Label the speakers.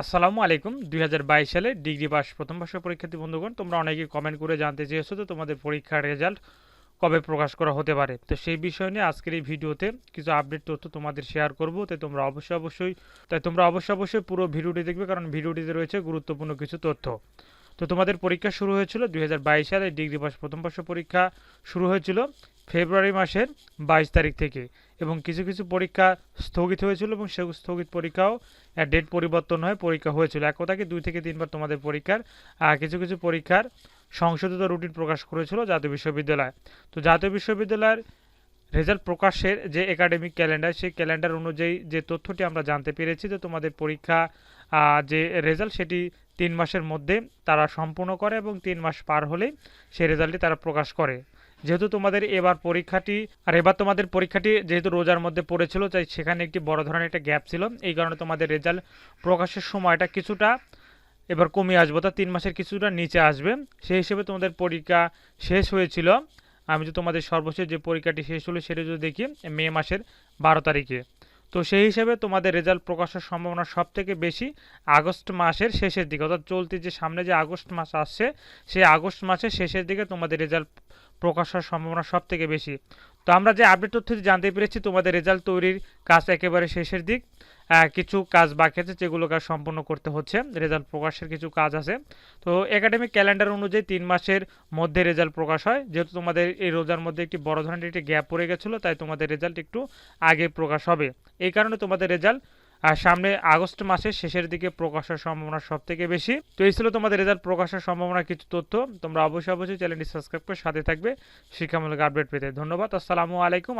Speaker 1: আসসালামু আলাইকুম। দুই হাজার বাইশ সালে ডিগ্রি পাস প্রথম বর্ষের পরীক্ষার্থী বন্ধুগণ, তোমরা অনেকে কমেন্ট করে জানতে চেয়েছো তো তোমাদের পরীক্ষার রেজাল্ট কবে প্রকাশ করা হতে পারে। তো সেই বিষয় নিয়ে আজকের এই ভিডিওতে কিছু আপডেট তথ্য তোমাদের শেয়ার করব। তাই তোমরা অবশ্যই অবশ্যই, তাই তোমরা অবশ্যই অবশ্যই পুরো ভিডিওটি দেখবে, কারণ ভিডিওটিতে রয়েছে গুরুত্বপূর্ণ কিছু তথ্য। তো তোমাদের পরীক্ষা শুরু হয়েছিল দুই হাজার বাইশ সালে, ডিগ্রি পাস প্রথম বর্ষ পরীক্ষা শুরু হয়েছিল। ফেব্রুয়ারি মাসের বাইশ তারিখ থেকে এবং কিছু কিছু পরীক্ষা স্থগিত হয়েছিল এবং সে স্থগিত পরীক্ষাও ডেট পরিবর্তন হয়ে পরীক্ষা হয়েছিল। এক কথাকে দুই থেকে তিনবার তোমাদের পরীক্ষার কিছু কিছু পরীক্ষার সংশোধিত রুটিন প্রকাশ করেছিল জাতীয় বিশ্ববিদ্যালয়। তো জাতীয় বিশ্ববিদ্যালয়ের রেজাল্ট প্রকাশের যে একাডেমিক ক্যালেন্ডার সেই ক্যালেন্ডার অনুযায়ী যে তথ্যটি আমরা জানতে পেরেছি যে তোমাদের পরীক্ষা যে রেজাল্ট সেটি তিন মাসের মধ্যে তারা সম্পূর্ণ করে এবং তিন মাস পার হলেই সেই রেজাল্টটি তারা প্রকাশ করে। যেহেতু তোমাদের এবার পরীক্ষাটি, আর এবার তোমাদের পরীক্ষাটি যেহেতু রোজার মধ্যে পড়েছিল, তাই সেখানে একটি বড় ধরনের একটা গ্যাপ ছিল। এই কারণে তোমাদের রেজাল্ট প্রকাশের সময়টা কিছুটা এবার কমে আসব, অর্থাৎ তিন মাসের কিছুটা নিচে আসবে। সেই হিসেবে তোমাদের পরীক্ষা শেষ হয়েছিল। আমি যে তোমাদের সর্বশেষ যে পরীক্ষাটি শেষ হলো সেটা যদি দেখি, মে মাসের বারো তারিখে। তো সেই হিসেবে তোমাদের রেজাল্ট প্রকাশের সম্ভাবনা সব থেকে বেশি আগস্ট মাসের শেষের দিকে, অর্থাৎ চলতি যে সামনে যে আগস্ট মাস আসছে, সেই আগস্ট মাসের শেষের দিকে তোমাদের রেজাল্ট প্রকাশ হওয়ার সম্ভাবনা সব থেকে বেশি। তো আমরা যে আপডেট তথ্যটি জানতে পেরেছি, তোমাদের রেজাল্ট তৈরির কাজ একেবারে শেষের দিক। কিছু কাজ বাকি আছে যেগুলো কাজ সম্পূর্ণ করতে হচ্ছে। রেজাল্ট প্রকাশের কিছু কাজ আছে। তো একাডেমিক ক্যালেন্ডার অনুযায়ী তিন মাসের মধ্যে রেজাল্ট প্রকাশ হয়। যেহেতু তোমাদের এই রোজার মধ্যে একটি বড় ধরনের একটি গ্যাপ পড়ে গেছিল, তাই তোমাদের রেজাল্ট একটু আগে প্রকাশ হবে। এই কারণে তোমাদের রেজাল্ট আর সামনে আগস্ট মাসের শেষের দিকে প্রকাশের সম্ভাবনা সব থেকে বেশি। তো এই ছিল তোমাদের রেজাল্ট প্রকাশের সম্ভাবনা কিছু তথ্য। তোমরা অবশ্যই অবশ্যই চ্যানেলটি সাবস্ক্রাইব করে সাথে থাকবে। শিক্ষামূলক আপডেট পেতে ধন্যবাদ। আসসালামু আলাইকুম।